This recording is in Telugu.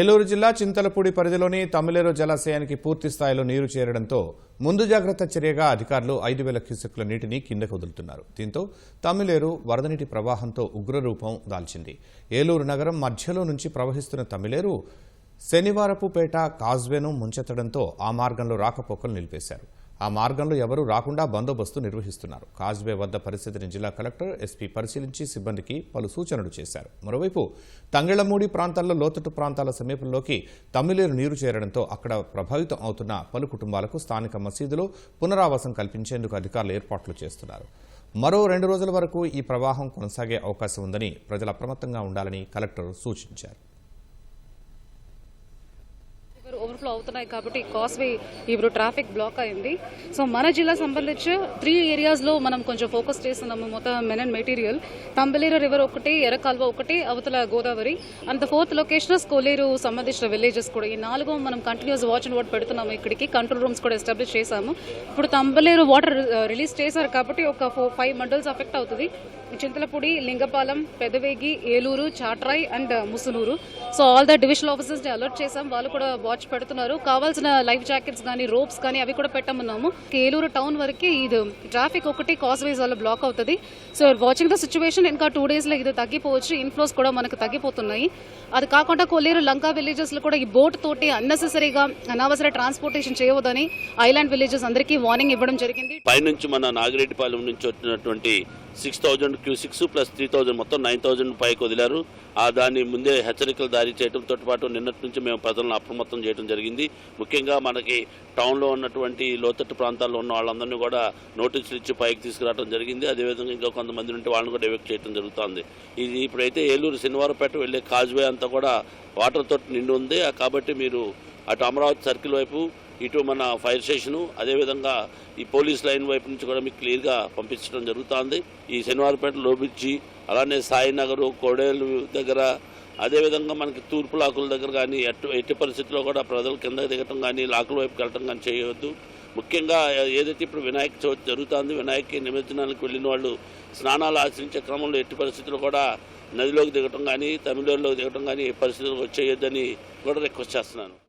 ఏలూరు జిల్లా చింతలపూడి పరిధిలోని తమిళేరు జలాశయానికి పూర్తి స్థాయిలో నీరు చేరడంతో ముందు జాగ్రత్త చర్యగా అధికారులు ఐదు వేల క్యూసెక్ల నీటిని కిందకు వదులుతున్నారు. దీంతో తమిళేరు వరద నీటి ప్రవాహంతో ఉగ్రరూపం దాల్చింది. ఏలూరు నగరం మధ్యలో నుంచి ప్రవహిస్తున్న తమిళేరు శనివారపుపేట కాజ్వేను ముంచెత్తడంతో ఆ మార్గంలో రాకపోకలు నిలిపేశారు. ఆ మార్గంలో ఎవరూ రాకుండా బందోబస్తు నిర్వహిస్తున్నారు. కాజ్వే వద్ద పరిస్థితిని జిల్లా కలెక్టర్ ఎస్పీ పరిశీలించి సిబ్బందికి పలు సూచనలు చేశారు. మరోవైపు తంగళమూడి ప్రాంతాల్లో లోతట్టు ప్రాంతాల సమీపంలోకి తమిళేరు నీరు చేరడంతో అక్కడ ప్రభావితం అవుతున్న పలు కుటుంబాలకు స్థానిక మసీదులో పునరావాసం కల్పించేందుకు అధికారులు ఏర్పాట్లు చేస్తున్నారు. మరో రెండు రోజుల వరకు ఈ ప్రవాహం కొనసాగే అవకాశం ఉందని ప్రజలు అప్రమత్తంగా ఉండాలని కలెక్టర్ సూచించారు రివర్ ఓవర్ఫ్లో అవుతున్నాయి కాబట్టి కాస్వే ఇప్పుడు ట్రాఫిక్ బ్లాక్ అయింది. సో మన జిల్లా సంబంధించి త్రీ ఏరియాస్లో మనం కొంచెం ఫోకస్ చేస్తున్నాము. మొత్తం men and material. Thammileru river ఒకటి ఎర్రకాల్వ ఒకటి అవతల Godavari. And fourth location Kolleru సంబంధించిన విలేజెస్ కూడా. ఈ నాలుగు మనం కంటిన్యూస్ వాచ్ అండ్ వాట్ పెడుతున్నాము ఇక్కడికి. కంట్రోల్ రూమ్స్ కూడా ఎస్టాబ్లిష్ చేశాము. ఇప్పుడు తంబలేరు వాటర్ రిలీజ్ uh, చేశారు కాబట్టి ఒక ఫోర్ ఫైవ్ మండల్స్ అఫెక్ట్ అవుతుంది. Chintalapudi Lingapalem Pedavegi Eluru Chatrai and Musunuru. So all the divisional officers alert చేశాం. వాళ్ళు కూడా వాచ్ పెడుతున్నారు. కావాల్సిన లైఫ్ జాకెట్స్ కానీ రోప్స్ కానీ అవి కూడా పెట్టమన్నాము. ఏలూరు టౌన్ వరకు ఇది ట్రాఫిక్ ఒకటి కాస్వేస్ వల్ల బ్లాక్ అవుతుంది. సో వాచింగ్ ద సిచ్యువేషన్ ఇంకా టూ డేస్లో ఇది తగ్గిపోవచ్చు. ఇన్ఫ్లోస్ కూడా మనకు తగ్గిపోతున్నాయి. అది కాకుండా కొల్లేరు లంకా విలేజెస్లో కూడా ఈ బోట్ తోటి అన్నెసెసరీగా అనవసర ట్రాన్స్పోర్టేషన్ చేయవద్దని ఐలాండ్ విలేజెస్ అందరికీ వార్నింగ్ ఇవ్వడం జరిగింది. పైనుంచి మన నాగిరెడ్డిపాలెం నుంచి వచ్చినటువంటి సిక్స్ థౌజండ్ క్యూ సిక్స్ ప్లస్ త్రీ థౌజండ్ మొత్తం నైన్ థౌజండ్ పైకి వదిలారు. ఆ దాన్ని ముందే హెచ్చరికలు జారీ చేయడంతో పాటు నిన్నటి నుంచి మేము ప్రజలను అప్రమత్తం చేయడం జరిగింది. ముఖ్యంగా మనకి టౌన్లో ఉన్నటువంటి లోతట్టు ప్రాంతాల్లో ఉన్న వాళ్ళందరినీ కూడా నోటీసులు ఇచ్చి పైకి తీసుకురావడం జరిగింది. అదేవిధంగా ఇంకా కొంతమంది ఉంటే వాళ్ళని కూడా ఎవెక్ట్ చేయడం జరుగుతుంది. ఇది ఇప్పుడైతే ఏలూరు శనివారపేట వెళ్ళే కాజ్వే అంతా కూడా వాటర్ తోటి నిండి ఉంది. కాబట్టి మీరు అటు అమరావతి సర్కిల్ వైపు ఇటు మన ఫైర్ స్టేషను అదేవిధంగా ఈ పోలీస్ లైన్ వైపు నుంచి కూడా మీకు క్లియర్గా పంపించడం జరుగుతుంది. ఈ శనివారపేట లోబిచ్చి అలానే సాయినగర్ కోడేలు దగ్గర అదేవిధంగా మనకి తూర్పు లాకుల దగ్గర కానీ ఎటు ఎట్టి పరిస్థితుల్లో కూడా ప్రజలు కింద దిగటం కానీ లాకుల వైపు వెళ్ళటం కానీ చేయవద్దు. ముఖ్యంగా ఏదైతే ఇప్పుడు వినాయక చవితి జరుగుతుంది వినాయక నిమజ్జనానికి వెళ్ళిన వాళ్ళు స్నానాలు ఆచరించే క్రమంలో ఎట్టి పరిస్థితులు కూడా నదిలోకి దిగటం కానీ తమిళనాడులోకి దిగటం కానీ ఏ పరిస్థితుల్లో వచ్చేయొద్దని కూడా రిక్వెస్ట్ చేస్తున్నాను.